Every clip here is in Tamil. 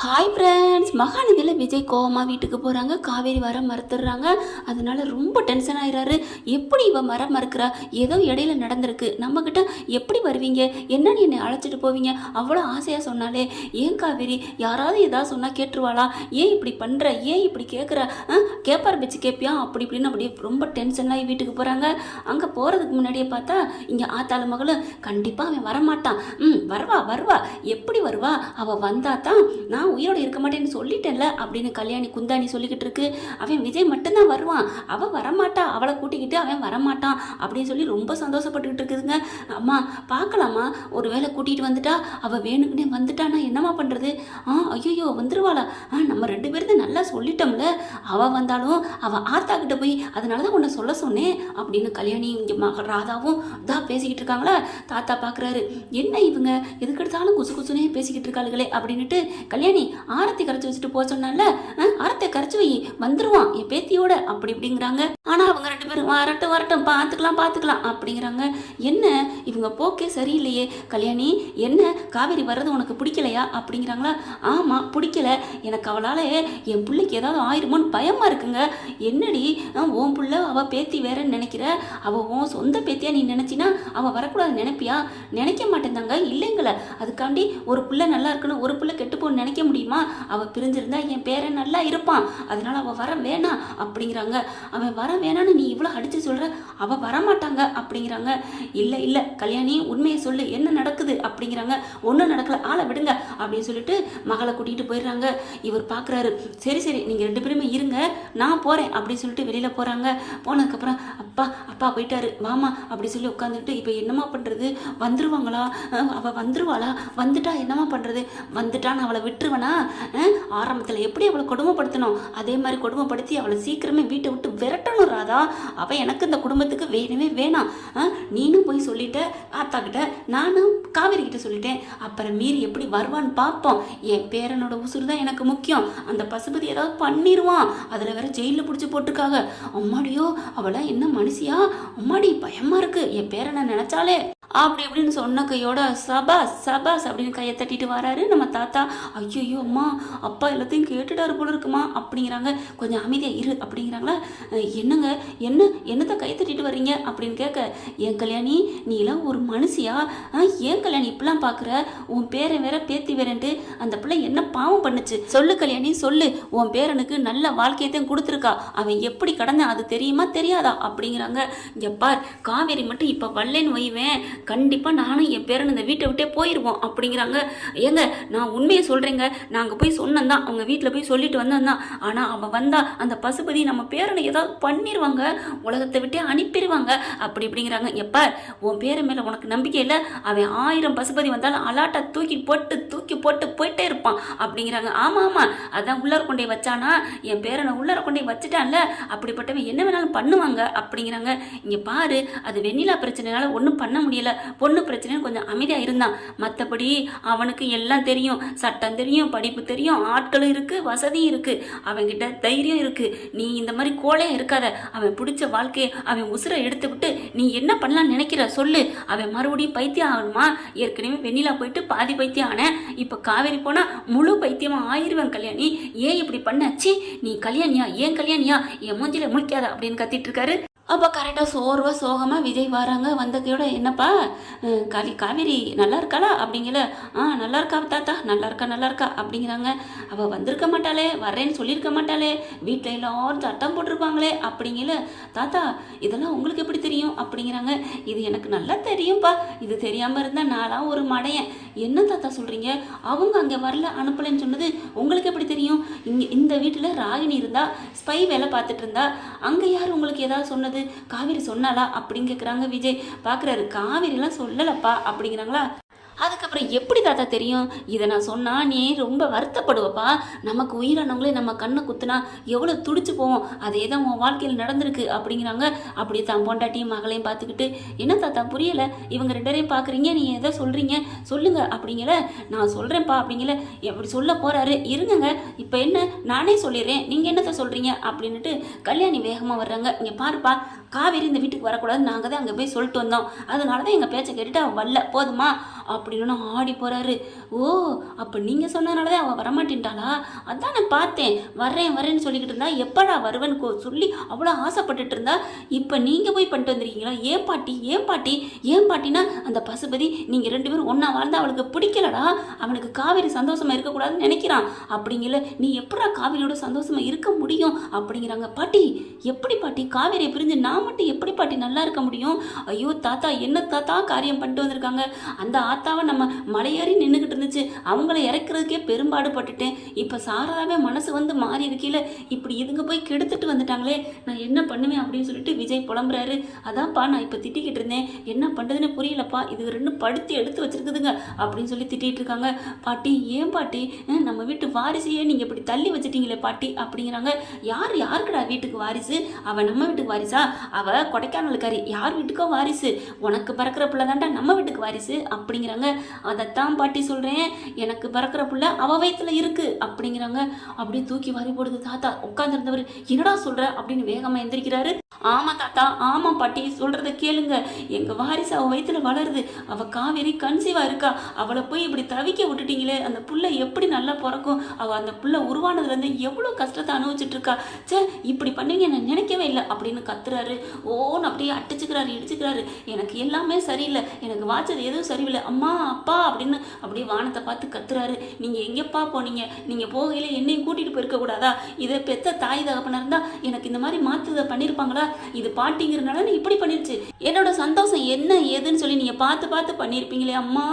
ஹாய் ஃப்ரெண்ட்ஸ் மகாநதியில் விஜய் கோவமாக வீட்டுக்கு போகிறாங்க காவேரி வர மறுத்துடுறாங்க. அதனால ரொம்ப டென்ஷன் ஆகிறாரு எப்படி இவன் மரம் மறுக்கிறா? ஏதோ இடையில நடந்திருக்கு. நம்மக்கிட்ட எப்படி வருவீங்க? என்னன்னு என்னை அழைச்சிட்டு போவீங்க? அவ்வளோ ஆசையாக சொன்னாலே. ஏன் காவேரி? யாராவது ஏதாவது சொன்னால் கேட்டுருவாளா? ஏன் இப்படி பண்ணுற ஏன் இப்படி கேட்குற கேப்பார் பிச்சு கேட்பியா அப்படி இப்படின்னு அப்படியே ரொம்ப டென்ஷன் ஆகி வீட்டுக்கு போகிறாங்க அங்கே போகிறதுக்கு முன்னாடியே பார்த்தா இங்கே ஆத்தாள் மகளும் கண்டிப்பாக அவன் வரமாட்டான். ம் வருவா வருவா. எப்படி வருவா? அவள் வந்தா தான் நான் நான் உயிரோடு இருக்க மாட்டேன்னு சொல்லிட்டேன்ல அப்படின்னு கல்யாணி குந்தாணி சொல்லிக்கிட்டு இருக்கு அவன் விஜய் மட்டும்தான் வருவான். அவள் வரமாட்டா. அவளை கூட்டிக்கிட்டு அவன் வரமாட்டான் அப்படின்னு சொல்லி ரொம்ப சந்தோஷப்பட்டுக்கிட்டு இருக்குதுங்க. அம்மா பார்க்கலாமா? ஒரு வேளை கூட்டிகிட்டு வந்துட்டா அவள் வேணுக்குனே வந்துட்டானா? என்னம்மா பண்ணுறது ஆ ஐயோ வந்துருவாளா? ஆ நம்ம ரெண்டு பேரும் நல்லா சொல்லிட்டோம்ல. அவள் வந்தாலும் அவள் ஆத்தா கிட்ட போய் அதனால தான் உன்னை சொல்ல சொன்னேன் அப்படின்னு கல்யாணி இங்கே மக ராதாவும் தான் பேசிக்கிட்டு இருக்காங்களா? தாத்தா பார்க்குறாரு என்ன இவங்க? எதுக்கெடுத்தாலும் குசு குசுனே பேசிக்கிட்டு இருக்காளுகளே அப்படின்னுட்டு கல்யாணி ஆரத்தி கரைச்சி வச்சுட்டு போக சொன்னால ஆரத்தை கரைச்சி வை வந்துருவான் என் பேத்தியோட அப்படி இப்படிங்கிறாங்க. ஆனால் அவங்க ரெண்டு பேரும் வரட்டும் வரட்டும் பார்த்துக்கலாம் பார்த்துக்கலாம் அப்படிங்கிறாங்க. என்ன இவங்க போக்கே சரியில்லையே. கல்யாணி என்ன காவேரி வர்றது உனக்கு பிடிக்கலையா? அப்படிங்கிறாங்களா. ஆமாம் பிடிக்கல. எனக்கு அவளால் என் பிள்ளைக்கு ஏதாவது ஆயிருமோன்னு பயமாக இருக்குங்க. என்னடி ஓன் புள்ள அவள் பேத்தி வேறன்னு நினைக்கிற? அவள் உன் சொந்த பேத்தியா நீ நினைச்சினா அவள் வரக்கூடாது நினைப்பியா? நினைக்க மாட்டேந்தாங்க இல்லைங்கள. அதுக்காண்டி ஒரு புள்ள நல்லா இருக்கணும் ஒரு புள்ள கெட்டு போன்னு நினைக்க முடியுமா? அவள் பிரிஞ்சிருந்தா என் பேரன் நல்லா இருப்பான். அதனால அவள் வர வேணாம் அப்படிங்கிறாங்க. அவன் வர வேணான்னு நீ இவ்வளோ அடித்து சொல்கிற அவள் வரமாட்டாங்க அப்படிங்கிறாங்க. இல்லை இல்லை கல்யாணி உண்மையை சொல்லு. என்ன நடக்குது அப்படிங்கிறாங்க. ஒன்றும் நடக்கல. ஆளை விடுங்க அப்படின்னு சொல்லிட்டு மகளை கூட்டிகிட்டு போயிடுறாங்க. இவர் பார்க்குறாரு சரி சரி நீங்கள் ரெண்டு பேருமே இருங்க. நான் போகிறேன் அப்படின்னு சொல்லிட்டு வெளியில் போகிறாங்க போனதுக்கப்புறம் அப்பா அப்பா போயிட்டாரு. வாமா அப்படி சொல்லி உட்காந்துட்டு இப்போ என்னம்மா பண்ணுறது வந்துருவாங்களா? அவள் வந்துருவாளா? வந்துட்டா என்னம்மா பண்ணுறது வந்துட்டான்னு அவளை விட்டு விட்டுருவனா? ஆரம்பத்தில் எப்படி அவளை கொடுமைப்படுத்தணும்? அதே மாதிரி கொடுமைப்படுத்தி அவளை சீக்கிரமே வீட்டை விட்டு விரட்டணும் ராதா. அவள் எனக்கு இந்த குடும்பத்துக்கு வேணுமே வேணாம். நீனும் போய் சொல்லிட்ட ஆத்தா கிட்ட நானும் காவேரி கிட்ட சொல்லிட்டேன். அப்புறம் மீறி எப்படி வருவான்னு பார்ப்போம். என் பேரனோட உசுறு தான் எனக்கு முக்கியம். அந்த பசுபதி ஏதாவது பண்ணிடுவான் அதில் வேற ஜெயிலில் பிடிச்சி போட்டிருக்காங்க. அம்மாடியோ அவளா என்ன மனுஷியா? அம்மாடி பயமா இருக்கு. என் பேரனை நினைச்சாலே அப்படி இப்படின்னு சொன்ன கையோட சபாஸ் சபாஸ் அப்படின்னு கையை தட்டிட்டு வராரு. நம்ம தாத்தா ஐயோ அம்மா அப்பா எல்லாத்தையும் கேட்டுட்டாரு போல இருக்குமா? அப்படிங்கிறாங்க. கொஞ்சம் அமைதியாக இரு அப்படிங்கிறாங்களா. என்னங்க? என்ன என்னத்தை கை தட்டிட்டு வர்றீங்க? அப்படின்னு கேட்க ஏன் கல்யாணி நீ எல்லாம் ஒரு மனுஷியா? ஆ, ஏன் கல்யாணி இப்படிலாம் பார்க்குற உன் பேரன் வேற பேத்தி வேறன்ட்டு அந்த பிள்ளை என்ன பாவம் பண்ணுச்சு? சொல்லு கல்யாணி சொல்லு. உன் பேரனுக்கு நல்ல வாழ்க்கையத்தையும் கொடுத்துருக்கா. அவன் எப்படி கடந்தான்? அது தெரியுமா? தெரியாதா? அப்படிங்கிறாங்க. எப்பார் பார் காவேரி மட்டும் இப்போ வல்லேன்னு வைவேன். கண்டிப்பாக நானும் என் பேரன் இந்த வீட்டை விட்டே போயிடுவோம் அப்படிங்கிறாங்க. ஏங்க நான் உண்மையை சொல்கிறேங்க நாங்கள் போய் சொன்னோம் தான் அவங்க வீட்டில் போய் சொல்லிட்டு வந்தோம் தான் ஆனால் அவன் வந்தால் அந்த பசுபதி நம்ம பேரனை ஏதாவது பண்ணிடுவாங்க உலகத்தை விட்டே அனுப்பிடுவாங்க அப்படி இப்படிங்கிறாங்க. எப்பா உன் பேரை மேலே உனக்கு நம்பிக்கை இல்லை? அவன் ஆயிரம் பசுபதி வந்தாலும் அலாட்டை தூக்கி போட்டு தூக்கி போட்டு போயிட்டே இருப்பான் அப்படிங்கிறாங்க. ஆமாம் ஆமாம் அதான் உள்ளார கொண்டே வச்சானா? என் பேரனை உள்ளார கொண்டே வச்சுட்டான்ல? அப்படிப்பட்டவன் என்ன வேணாலும் பண்ணுவாங்க அப்படிங்கிறாங்க. இங்கே பாரு அது வெண்ணிலா பிரச்சனைனால ஒன்றும் பண்ண முடியல. பொண்ணு பிரச்சனைன்னு கொஞ்சம் அமைதியாக இருந்தான் மற்றபடி அவனுக்கு எல்லாம் தெரியும். சட்டம் தெரியும் படிப்பு தெரியும் ஆட்களும் இருக்குது வசதியும் இருக்குது அவன்கிட்ட தைரியம் இருக்குது நீ இந்த மாதிரி கோழையா இருக்காத. அவன் பிடிச்ச வாழ்க்கையை அவன் உசுரை எடுத்து விட்டு நீ என்ன பண்ணலாம் நினைக்கிற சொல்லு. அவன் மறுபடியும் பைத்தியம் ஆகணுமா? ஏற்கனவே வெண்ணிலா போயிட்டு பாதி பைத்தியம் ஆனேன் இப்போ காவேரி போனால் முழு பைத்தியமாக ஆயிருவேன் கல்யாணி. ஏன் இப்படி பண்ணாச்சு நீ கல்யாணியா? ஏன் கல்யாணியா? என் மூஞ்சில முழிக்காத அப்படின்னு கத்திட்டு இருக்காரு. அப்போ கரெக்டாக சோர்வாக சோகமாக விஜய் வராங்க வந்ததையோட என்னப்பா அஹ் காவி காவேரி நல்லா இருக்காளா? அப்படிங்கல. ஆ நல்லா இருக்கா தாத்தா? நல்லா இருக்கா நல்லா இருக்கா? அப்படிங்கிறாங்க. அவள் வந்திருக்க மாட்டாளே வரேன்னு சொல்லியிருக்க மாட்டாளே வீட்டில் எல்லாரும் சட்டம் போட்டிருப்பாங்களே அப்படிங்கல. தாத்தா இதெல்லாம் உங்களுக்கு எப்படி தெரியும்? அப்படிங்கிறாங்க. இது எனக்கு நல்லா தெரியும்ப்பா இது தெரியாமல் இருந்தால் நான்லாம் ஒரு மடையன். என்ன தாத்தா சொல்கிறீங்க அவங்க அங்கே வரல அனுப்பலைன்னு சொன்னது உங்களுக்கு எப்படி தெரியும்? இங்கே இந்த வீட்டில் ராகினி இருந்தா ஸ்பை வேலை பார்த்துட்டு இருந்தா அங்கே யார் உங்களுக்கு ஏதாவது சொன்னது? காவேரி சொன்னாளா அப்படின்னு கேட்குறாங்க விஜய். பார்க்குறாரு காவேரிலாம் சொல்லலப்பா அப்படிங்கிறாங்களா? அதுக்கப்புறம் எப்படி தாத்தா தெரியும்? இதை நான் சொன்னால் நீ ரொம்ப வருத்தப்படுவப்பா. நமக்கு உயிரானவங்களே நம்ம கண்ணை குத்துனா எவ்வளோ துடிச்சு போவோம். அதே தான் உன் வாழ்க்கையில் நடந்திருக்கு அப்படிங்கிறாங்க. அப்படி தான் பொண்டாட்டியும் மகளையும் பார்த்துக்கிட்டு என்ன தாத்தா புரியலை? இவங்க ரெண்டரையும் பார்க்குறீங்க? நீ எதை சொல்கிறீங்க சொல்லுங்க அப்படிங்கிற நான் சொல்கிறேன்ப்பா அப்படிங்கிற எப்படி சொல்ல போகிறாரு இருங்கங்க. இப்போ என்ன? நானே சொல்லிடுறேன். நீங்கள் என்னத்தை சொல்கிறீங்க அப்படின்னுட்டு கல்யாணி வேகமாக வர்றாங்க. இங்கே பாருப்பா. காவேரி இந்த வீட்டுக்கு வரக்கூடாது நாங்கள் தான் அங்கே போய் சொல்லிட்டு வந்தோம். அதனால தான் எங்கள் பேச்சை கேட்டுட்டு அவள் வரல. போதுமா? அப்படின்னு ஆடி போகிறாரு ஓ அப்போ நீங்கள் சொன்னதுனால தான் அவள் வரமாட்டேன்ட்டாளா? அதான் நான் பார்த்தேன். வர்றேன் வரேன்னு சொல்லிக்கிட்டு இருந்தா எப்படா வருவேன்னு கோ சொல்லி அவ்வளோ ஆசைப்பட்டுட்டு இருந்தா இப்போ நீங்கள் போய் பண்ணிட்டு வந்திருக்கீங்களா? ஏன் பாட்டி? ஏன் பாட்டி? ஏன் பாட்டினா அந்த பசுபதி நீங்கள் ரெண்டு பேரும் ஒன்றா வாழ்ந்தா அவளுக்கு பிடிக்கலடா. அவனுக்கு காவேரி சந்தோஷமாக இருக்கக்கூடாதுன்னு நினைக்கிறான். அப்படிங்கல நீ எப்படா காவேரியோட சந்தோஷமாக இருக்க முடியும்? அப்படிங்கிறாங்க. பாட்டி எப்படி பாட்டி? காவேரியை பிரிஞ்சு நாம் மட்டும் எப்படி பாட்டி நல்லா இருக்க முடியும்? ஐயோ தாத்தா என்ன தாத்தா காரியம் பண்ணிட்டு வந்திருக்காங்க? அந்த ஆத்தாவை நம்ம மலையேறி நின்றுக்கிட்டு இருந்துச்சு. அவங்கள இறக்குறதுக்கே பெரும்பாடு பட்டுட்டேன் இப்போ சாரதாவே மனசு வந்து மாறி இருக்கையில் இப்படி இதுங்க போய் கெடுத்துட்டு வந்துட்டாங்களே நான் என்ன பண்ணுவேன் அப்படின்னு சொல்லிட்டு விஜய் புலம்புறாரு. அதான்ப்பா நான் இப்போ திட்டிக்கிட்டு இருந்தேன். என்ன பண்ணுறதுன்னு புரியலப்பா இது ரெண்டு படுத்து எடுத்து வச்சிருக்குதுங்க அப்படின்னு சொல்லி திட்டிகிட்டு இருக்காங்க. பாட்டி ஏன் பாட்டி? நம்ம வீட்டு வாரிசையே நீங்கள் இப்படி தள்ளி வச்சிட்டீங்களே பாட்டி அப்படிங்கிறாங்க. யார் யாருக்குடா வீட்டுக்கு வாரிசு? அவன் நம்ம வீட்டுக்கு வாரிசா? அவள் கொடைக்கானலுக்காரி யார் வீட்டுக்கோ வாரிசு. உனக்கு பிறக்கிற பிள்ளை தாண்டா நம்ம வீட்டுக்கு வாரிசு. அப்படிங்கிறாங்க. அதைத்தான் பாட்டி சொல்கிறேன் எனக்கு பிறக்கிற பிள்ளை அவ வயத்தில் இருக்கு. அப்படிங்கிறாங்க. அப்படியே தூக்கி வாரி போடுது தாத்தா. உட்காந்துருந்தவர் என்னடா சொல்கிற அப்படின்னு வேகமாக எந்திரிக்கிறாரு. ஆமாம் தாத்தா. ஆமாம் பாட்டி. சொல்கிறத கேளுங்க. எங்கள் வாரிசு அவள் வயிற்றுல வளருது. அவள் காவேரி கன்சீவாக இருக்கா. அவளை போய் இப்படி தவிக்க விட்டுட்டீங்களே. அந்த புள்ள எப்படி நல்லா பிறக்கும்? அவள் அந்த புள்ள உருவானதுலேருந்து எவ்வளோ கஷ்டத்தை அனுபவிச்சுட்டு இருக்கா? ச்சே இப்படி பண்ணுவீங்க நான் நினைக்கவே இல்லை. அப்படின்னு கத்துறாரு. ஓன்னு அப்படியே அடிச்சுக்கிறாரு இடிச்சுக்கிறாரு. எனக்கு எல்லாமே சரியில்லை. எனக்கு வாச்சது எதுவும் சரியில்லை. அம்மா அப்பா அப்படின்னு அப்படியே வானத்தை பார்த்து கத்துறாரு. நீங்க எங்கப்பா போனீங்க? நீங்க போகையில் என்னையும் கூட்டிட்டு போயிருக்கக்கூடாதா இதை பெத்த தாய் தகப்பனாக இருந்தா எனக்கு இந்த மாதிரி மாற்றுதை பண்ணியிருப்பாங்களா இது பாட்டிங்கிறனால நீ இப்படி பண்ணிருச்சு. என்னோட சந்தோஷம் என்ன ஏதுன்னு சொல்லி நீங்க பார்த்து பார்த்து பண்ணியிருப்பீங்களே அம்மா.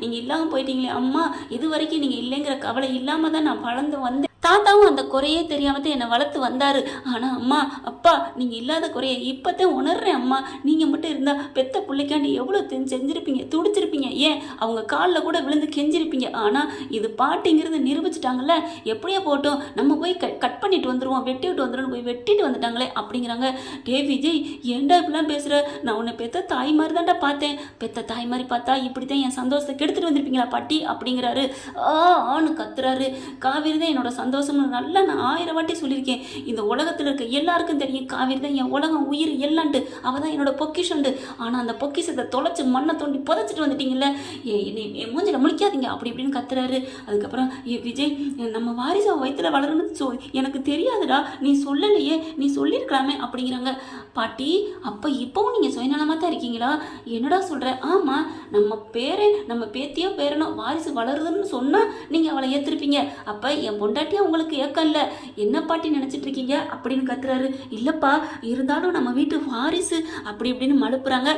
நீங்க இல்லாமல் போயிட்டீங்களே அம்மா. இது வரைக்கும் நீங்க இல்லைங்கிற கவலை இல்லாமல் தான் நான் வளர்ந்து வந்தேன். தாத்தாவும் அந்த குறையே தெரியாமத்தே தான் என்னை வளர்த்து வந்தாரு. ஆனா அம்மா அப்பா நீங்க இல்லாத குறைய இப்பதான் உணர்றேன் அம்மா. நீங்க மட்டும் இருந்தா பெத்த பிள்ளைக்காண்டி எவ்வளவு செஞ்சிருப்பீங்க துடிச்சிருப்பீங்க. ஏன்? அவங்க காலில் கூட விழுந்து கெஞ்சிருப்பீங்க. ஆனா இது பாட்டிங்கிறது நிரூபிச்சிட்டாங்கல்ல. எப்படியோ போட்டோம். நம்ம போய் கட் கட் பண்ணிட்டு வந்துருவோம். வெட்டி விட்டு வந்துடும் போய் வெட்டிட்டு வந்துட்டாங்களே அப்படிங்கிறாங்க. டே விஜய் ஏண்டா இப்படிலாம் பேசுற? நான் உன்னை பெத்த தாய் மாதிரி தான்டா பார்த்தேன். பெத்த தாய் மாதிரி பார்த்தா இப்படி தான் என் சந்தோஷத்தை கெடுத்துட்டு வந்திருப்பீங்களா பாட்டி? அப்படிங்கிறாரு. ஆ ஆன்னு கத்துறாரு. காவேரி தான் என்னோட சந்தோஷம்னு நல்லா நான் ஆயிரம் வாட்டி சொல்லியிருக்கேன். இந்த உலகத்தில் இருக்க எல்லாருக்கும் தெரியும் காவேரி தான் என் உலகம் உயிர் எல்லான்ட்டு. அவள் தான் என்னோட பொக்கிஷன்ட்டு. ஆனால் அந்த பொக்கிஷத்தை தொலைச்சி மண்ணை தோண்டி புதைச்சிட்டு வந்துட்டீங்கல்ல? ஏ என்னை மூஞ்சில் மூஞ்சில முழிக்காதீங்க. அப்படி இப்படின்னு கத்துறாரு. அதுக்கப்புறம் ஏ விஜய் நம்ம வாரிசு வயிற்றுல வளரணும்னு சொ எனக்கு தெரியாதுடா. நீ சொல்லலையே. நீ சொல்லியிருக்கலாமே அப்படிங்கிறாங்க. பாட்டி அப்போ இப்போவும் நீங்கள் சுயநலமாக தான் இருக்கீங்களா? என்னடா சொல்கிற ஆமாம் நம்ம பேரே நம்ம பேத்தியோ பேரனோ வாரிசு வளருதுன்னு சொன்னால் நீங்கள் அவளை ஏற்றிருப்பீங்க அப்போ என் பொண்டாட்டி பொண்டாட்டியா உங்களுக்கு ஏக்கம் இல்லை என்ன பாட்டி நினச்சிட்டு இருக்கீங்க அப்படின்னு கத்துறாரு. இல்லைப்பா இருந்தாலும் நம்ம வீட்டு வாரிசு அப்படி இப்படின்னு மழுப்புறாங்க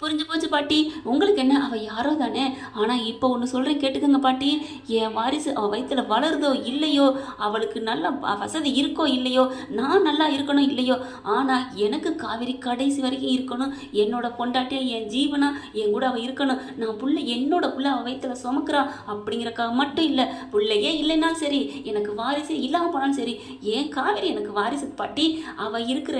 புரிஞ்சு போச்சு பாட்டி. உங்களுக்கு என்ன? அவள் யாரோ தானே? ஆனால் இப்போ ஒன்று சொல்கிறேன் கேட்டுக்கோங்க பாட்டி. என் வாரிசு அவள் வயிற்றில் வளருதோ இல்லையோ அவளுக்கு நல்ல வசதி இருக்கோ இல்லையோ நான் நல்லா இருக்கணும் இல்லையோ ஆனால் எனக்கு காவிரி கடைசி வரைக்கும் இருக்கணும். என்னோட பொண்டாட்டியா என் ஜீவனா என் கூட அவள் இருக்கணும். நான் புள்ள என்னோட புள்ள அவள் வயிற்றில் சுமக்கிறா அப்படிங்கிறக்காக மட்டும் இல்லை. புள்ளையே இல்லைனாலும் சரி எனக்கு வாரிசு இல்லாமல் போனாலும் சரி என் காவிரி எனக்கு வாரிசு பாட்டி. அவள் இருக்கிற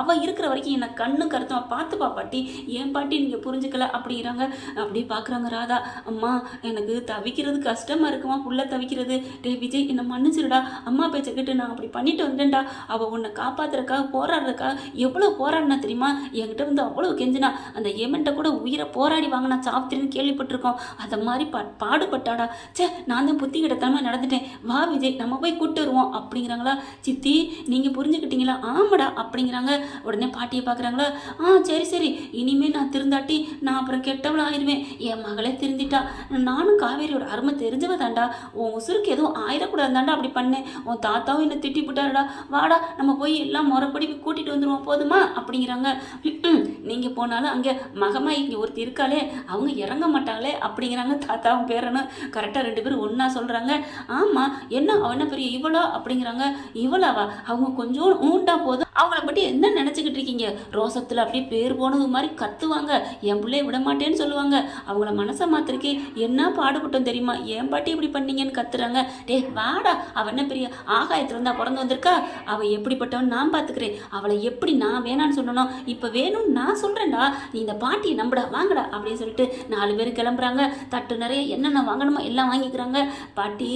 அவள் இருக்கிற வரைக்கும் என்னை கண்ணு கருத்துமா பார்த்துப்பா பாட்டி. என் பாட்டி நீங்கள் புரிஞ்சுக்கல அப்படிங்கிறாங்க. அப்படியே பார்க்குறாங்க ராதா. அம்மா எனக்கு தவிக்கிறது கஷ்டமா இருக்குமா? புள்ள தவிக்கிறது. டே விஜய் என்னை மன்னிச்சிருடா. அம்மா பேச்சை கேட்டு நான் அப்படி பண்ணிட்டு வந்தேன்டா. அவள் உன்னை காப்பாத்துறக்கா போராடுறக்கா? எவ்வளோ போராடினா தெரியுமா? என்கிட்ட வந்து அவ்வளோ கெஞ்சினா. அந்த ஏமன்ட்ட கூட உயிரை போராடி வாங்கினா சாப்பிட்டுன்னு கேள்விப்பட்டிருக்கோம். அதை மாதிரி பா பாடுபட்டாடா. ச்சே நான் தான் புத்தி கிடத்தனமாக நடந்துட்டேன். வா விஜய் நம்ம போய் கூப்பிட்டு வருவோம். அப்படிங்கிறாங்களா? சித்தி நீங்கள் புரிஞ்சுக்கிட்டீங்களா? ஆமாடா அப்படிங்கிறாங்க. உடனே பாட்டியை பார்க்குறாங்களா ஆ சரி சரி. இனிமே நான் இருந்தாட்டி நான் அப்புறம் கெட்டவள் ஆயிடுவேன் என் மகளே திருந்திட்டா. நானும் காவேரியோட அருமை தெரிஞ்சவ தாண்டா உன் உசுருக்கு எதுவும் ஆயிடக்கூடாது தாண்டா அப்படி பண்ணேன். உன் தாத்தாவும் என்னை திட்டி போட்டாருடா. வாடா நம்ம போய் எல்லாம் முறைப்படி கூட்டிகிட்டு வந்துடுவோம் போதுமா? அப்படிங்கிறாங்க. நீங்கள் போனாலும் அங்கே மகமா இங்கே ஒருத்தர் இருக்காளே. அவங்க இறங்க மாட்டாங்களே அப்படிங்கிறாங்க. தாத்தாவும் பேரனும் கரெக்டாக ரெண்டு பேரும் ஒன்றா சொல்கிறாங்க ஆமாம் என்ன? அவ என்ன பெரிய இவளோ? அப்படிங்கிறாங்க. இவளாவா? அவங்க கொஞ்சம் ஊண்டா போதும். அவங்கள பற்றி என்ன நினச்சிக்கிட்டு இருக்கீங்க? ரோசத்தில் அப்படியே பேர் போனது மாதிரி கத்துவாங்க. என் பிள்ளைய விட மாட்டேன்னு சொல்லுவாங்க. அவங்கள மனசை மாத்திருக்கே என்ன பாடுபட்டோம் தெரியுமா? என் பாட்டி இப்படி பண்ணீங்கன்னு கத்துறாங்க? டே வாடா. அவ என்ன பெரிய ஆகாயத்தில் இருந்தா பிறந்து வந்திருக்கா? அவள் எப்படிப்பட்டவன் நான் பார்த்துக்கிறேன் அவளை எப்படி நான் வேணான்னு சொல்லணும்? இப்போ வேணும்னு நான் சொல்கிறேன்டா நீ இந்த பாட்டியை நம்புடா வாங்கடா அப்படின்னு சொல்லிட்டு நாலு பேர் கிளம்புறாங்க. தட்டு நிறைய என்னென்ன வாங்கணுமோ எல்லாம் வாங்கிக்கிறாங்க. பாட்டி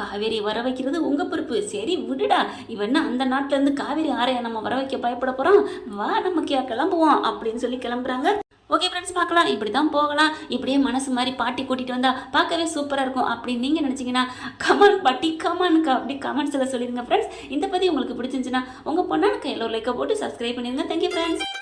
காவேரி வர வைக்கிறது உங்கள் பொறுப்பு. சரி விடுடா. இவன் என்ன அந்த நாட்டிலேருந்து காவேரி ஆரையா நம்ம வர வைக்க பயப்பட போறோம். வா நம்ம கே- கிளம்புவோம் அப்படின்னு சொல்லி கிளம்புறாங்க. ஓகே ஃப்ரெண்ட்ஸ் பார்க்கலாம். இப்படி தான் போகலாம். இப்படியே மனசு மாதிரி பாட்டி கூட்டிகிட்டு வந்தால் பார்க்கவே சூப்பராக இருக்கும் அப்படின்னு நீங்கள் நினச்சிங்கன்னா கமான் பாட்டி கமானுக்கா அப்படி கமெண்ட்ஸில் சொல்லிடுங்க ஃப்ரெண்ட்ஸ் இந்த பற்றி உங்களுக்கு பிடிச்சிருந்துச்சுன்னா உங்கள் பொண்ணான கையில் லைக்கை போட்டு சப்ஸ்கிரைப் பண்ணிடுங்க. Thank you friends